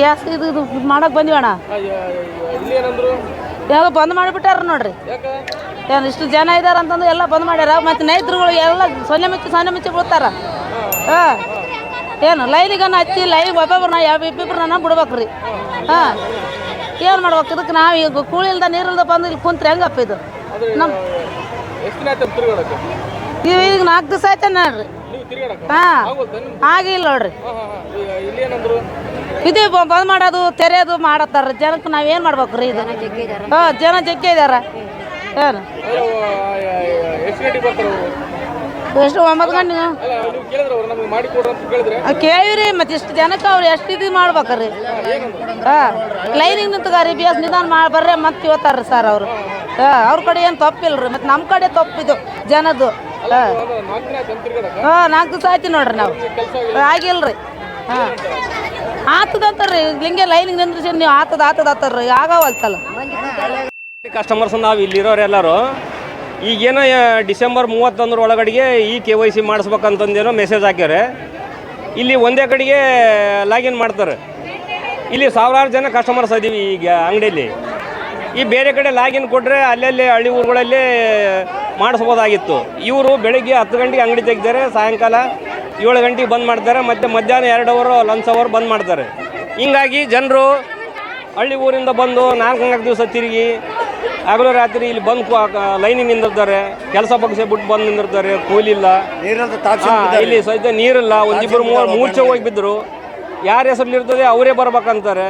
Gas ಇದು ಇದು ಮಾಡಕ್ಕೆ ಬಂದ್ವಿ ಅಣ್ಣ. ಯಾವ ಬಂದ್ ಮಾಡಿಬಿಟ್ಟಾರ ನೋಡ್ರಿ. ಏನು ಇಷ್ಟು ಜನ ಇದಾರ ಅಂತಂದು ಎಲ್ಲ ಬಂದ್ ಮಾಡ್ಯಾರ. ಮತ್ತು ನೈತರುಗಳು ಎಲ್ಲ ಸೊನ್ನೆ ಮಿಚ್ಚಿ ಸೊನ್ನೆ ಮಿಚ್ಚಿ ಬಿಡ್ತಾರ ಹಾಂ. ಏನು ಲೈನಿಗನ್ನ ಹಚ್ಚಿ ಲೈನ್ ಒಬ್ಬೊಬ್ರನ್ನ ಯಾವ ಇಬ್ಬಿಬ್ರನ್ನ ಬಿಡ್ಬೇಕ್ರಿ. ಹಾಂ. ಏನು ಮಾಡ್ಬೇಕು? ಇದಕ್ಕೆ ನಾವು ಈಗ ಕೂಳಿಲ್ದ ನೀರಿಲ್ದ ಬಂದು ಇಲ್ಲಿ ಕುಂತ್ರೆ ಹೆಂಗಪ್ಪ ಇದು? ನಮ್ಮ ಈಗ ನಾಲ್ಕು ದಿವಸ ಆಯ್ತು ನೋಡ್ರಿ. ಹಾಂ. ಆಗಿಲ್ಲ ನೋಡ್ರಿ. ಇದು ಬಂದ್ ಮಾಡೋದು ತೆರೆಯೋದು ಮಾಡತ್ತಾರ. ಜನಕ್ಕೆ ನಾವೇನು ಮಾಡ್ಬೇಕು ರೀ ಇದು? ಹಾಂ ಜನ ಜಗ್ಗೆ ಇದಾರ. ಏನು? ಎಷ್ಟು ಒಂಬತ್ತು ಗಂಟೆ ಅಲ್ಲ ನೀವು ಕೇಳಿದ್ರೆ ಅವ್ರು ನಮಗೆ ಮಾಡಿ ಕೊಡ್ರಿ ಅಂತ ಕೇಳಿದ್ರೆ. ಕೇಳಿವ್ರಿ ಮತ್ತೆ ಇಷ್ಟು ಜನಕ್ಕೆ ಅವ್ರು ಎಷ್ಟು ಇದು ಮಾಡ್ಬೇಕ್ರಿ? ಹಾಂ ಲೈನಿಂಗ್ ನಿಂತಾರ ಬಿ ಎಸ್ ನಿಧಾನ ಮಾಡಿ ಬರ್ರೆ ಮತ್ತೆ ಇವತ್ತಾರ್ರಿ ಸರ್ ಅವರು. ಹಾಂ ಅವ್ರ ಕಡೆ ಏನು ತಪ್ಪಿಲ್ರಿ? ಮತ್ತು ನಮ್ಮ ಕಡೆ ತಪ್ಪಿದು ಜನದ್ದು. ಹಾಂ. ನಾಲ್ಕು ದಿವಸ ಆಯ್ತು ನೋಡ್ರಿ ನಾವು. ಆಗಿಲ್ರಿ. ಹಾಂ. ಆತದಂತಾರ್ರಿ, ಹಿಂಗೆ ಲೈನಿಗೆ ನಿಂದ್ರಿಸಿ ನೀವು ಆತದ ಆತದ ಆತಾರ್ರಿ ಆಗವಲ್ತಲ್ಲ ಕಸ್ಟಮರ್ಸ್ ನಾವು ಇಲ್ಲಿರೋರೆಲ್ಲರೂ ಈಗೇನೋ ಡಿಸೆಂಬರ್ ಮೂವತ್ತೊಂದರ ಒಳಗಡೆಗೆ ಈ ಕೆ ವೈ ಸಿ ಮಾಡಿಸ್ಬೇಕಂತಂದೇನೋ ಮೆಸೇಜ್ ಹಾಕ್ಯಾರೆ. ಇಲ್ಲಿ ಒಂದೇ ಕಡೆಗೆ ಲಾಗಿನ್ ಮಾಡ್ತಾರೆ. ಇಲ್ಲಿ ಸಾವಿರಾರು ಜನ ಕಸ್ಟಮರ್ಸ್ ಅದೀವಿ ಈಗ ಅಂಗಡಿಯಲ್ಲಿ ಈ ಬೇರೆ ಕಡೆ ಲಾಗಿನ್ ಕೊಟ್ಟರೆ ಅಲ್ಲಲ್ಲಿ ಹಳ್ಳಿ ಊರುಗಳಲ್ಲಿ ಮಾಡಿಸ್ಬೋದಾಗಿತ್ತು. ಇವರು ಬೆಳಿಗ್ಗೆ ಹತ್ತು ಗಂಟೆಗೆ ಅಂಗಡಿ ತೆಗಿತಾರೆ ಸಾಯಂಕಾಲ ಏಳು ಗಂಟೆಗೆ ಬಂದ್ ಮಾಡ್ತಾರೆ ಮತ್ತು ಮಧ್ಯಾಹ್ನ ಎರಡು ಅವರು ಲಂಚ್ ಅವರ್ ಬಂದ್ ಮಾಡ್ತಾರೆ. ಹೀಗಾಗಿ ಜನರು ಹಳ್ಳಿ ಊರಿಂದ ಬಂದು ನಾಲ್ಕು ನಾಲ್ಕು ದಿವಸ ತಿರುಗಿ ಹಗಲು ರಾತ್ರಿ ಇಲ್ಲಿ ಬಂದು ಲೈನಿಗೆ ನಿಂದಿರ್ತಾರೆ. ಕೆಲಸ ಪಕ್ಷ ಬಿಟ್ಟು ಬಂದು ನಿಂದಿರ್ತಾರೆ ಕೂಲಿಲ್ಲ ಇಲ್ಲಿ. ಸಹಿತ ನೀರಿಲ್ಲ. ಒಂದಿಬ್ಬರು ಮೂರು ಮೂರ್ಛೆ ಹೋಗಿ ಬಿದ್ದರು ಯಾರ ಹೆಸರಲ್ಲಿರ್ತದೆ ಅವರೇ ಬರ್ಬೇಕಂತಾರೆ.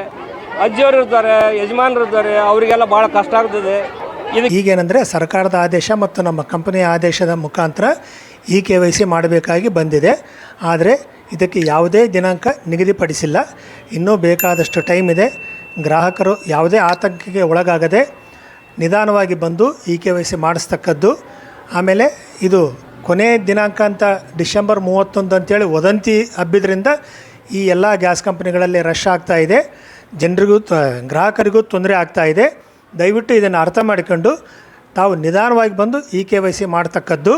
ಅಜ್ಜಿಯವರು ಇರ್ತಾರೆ ಯಜಮಾನರು ಇರ್ತಾರೆ ಅವರಿಗೆಲ್ಲ ಭಾಳ ಕಷ್ಟ ಆಗ್ತದೆ. ಈಗೇನೆಂದರೆ ಸರ್ಕಾರದ ಆದೇಶ ಮತ್ತು ನಮ್ಮ ಕಂಪನಿಯ ಆದೇಶದ ಮುಖಾಂತರ ಇ ಕೆ ವೈ ಸಿ ಮಾಡಬೇಕಾಗಿ ಬಂದಿದೆ. ಆದರೆ ಇದಕ್ಕೆ ಯಾವುದೇ ದಿನಾಂಕ ನಿಗದಿಪಡಿಸಿಲ್ಲ. ಇನ್ನೂ ಬೇಕಾದಷ್ಟು ಟೈಮ್ ಇದೆ. ಗ್ರಾಹಕರು ಯಾವುದೇ ಆತಂಕಕ್ಕೆ ಒಳಗಾಗದೆ ನಿಧಾನವಾಗಿ ಬಂದು ಇ ಕೆ ವೈ ಸಿ ಮಾಡಿಸ್ತಕ್ಕದ್ದು. ಆಮೇಲೆ ಇದು ಕೊನೆ ದಿನಾಂಕ ಅಂತ ಡಿಸೆಂಬರ್ ಮೂವತ್ತೊಂದು ಅಂತೇಳಿ ವದಂತಿ ಹಬ್ಬಿದ್ರಿಂದ ಈ ಎಲ್ಲ ಗ್ಯಾಸ್ ಕಂಪ್ನಿಗಳಲ್ಲಿ ರಶ್ ಆಗ್ತಾ ಇದೆ. ಜನರಿಗೂ ಗ್ರಾಹಕರಿಗೂ ತೊಂದರೆ ಆಗ್ತಾ ಇದೆ. ದಯವಿಟ್ಟು ಇದನ್ನು ಅರ್ಥ ಮಾಡಿಕೊಂಡು ತಾವು ನಿಧಾನವಾಗಿ ಬಂದು ಇ ಕೆ ವೈ ಸಿ ಮಾಡ್ತಕ್ಕದ್ದು.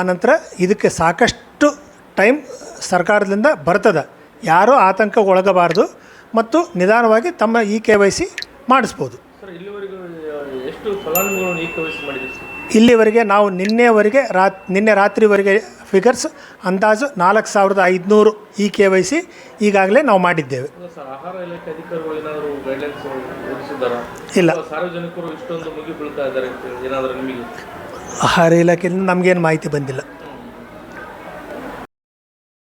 ಆನಂತರ ಇದಕ್ಕೆ ಸಾಕಷ್ಟು ಟೈಮ್ ಸರ್ಕಾರದಿಂದ ಬರ್ತದೆ. ಯಾರೂ ಆತಂಕ ಒಳಗಬಾರ್ದು ಮತ್ತು ನಿಧಾನವಾಗಿ ತಮ್ಮ ಇ ಕೆ ವೈ ಸಿ ಮಾಡಿಸ್ಬೋದು. ಸರ್, ಇಲ್ಲಿವರೆಗೂ ಎಷ್ಟು ಫಲಾನುಭವಿಗಳನ್ನು ಈ ವೈ ಸಿ ಸರ್? ಇಲ್ಲಿವರೆಗೆ ನಾವು ನಿನ್ನೆವರೆಗೆ ರಾತ್ ನಿನ್ನೆ ರಾತ್ರಿವರೆಗೆ ಫಿಗರ್ಸ್ ಅಂದಾಜು ನಾಲ್ಕು ಸಾವಿರದ ಐದುನೂರು ಇ ಕೆ ವೈ ಸಿ ಈಗಾಗಲೇ ನಾವು ಮಾಡಿದ್ದೇವೆ. ಇಲ್ಲ ಆಹಾರ ಇಲಾಖೆಯಿಂದ ನಮಗೇನು ಮಾಹಿತಿ ಬಂದಿಲ್ಲ.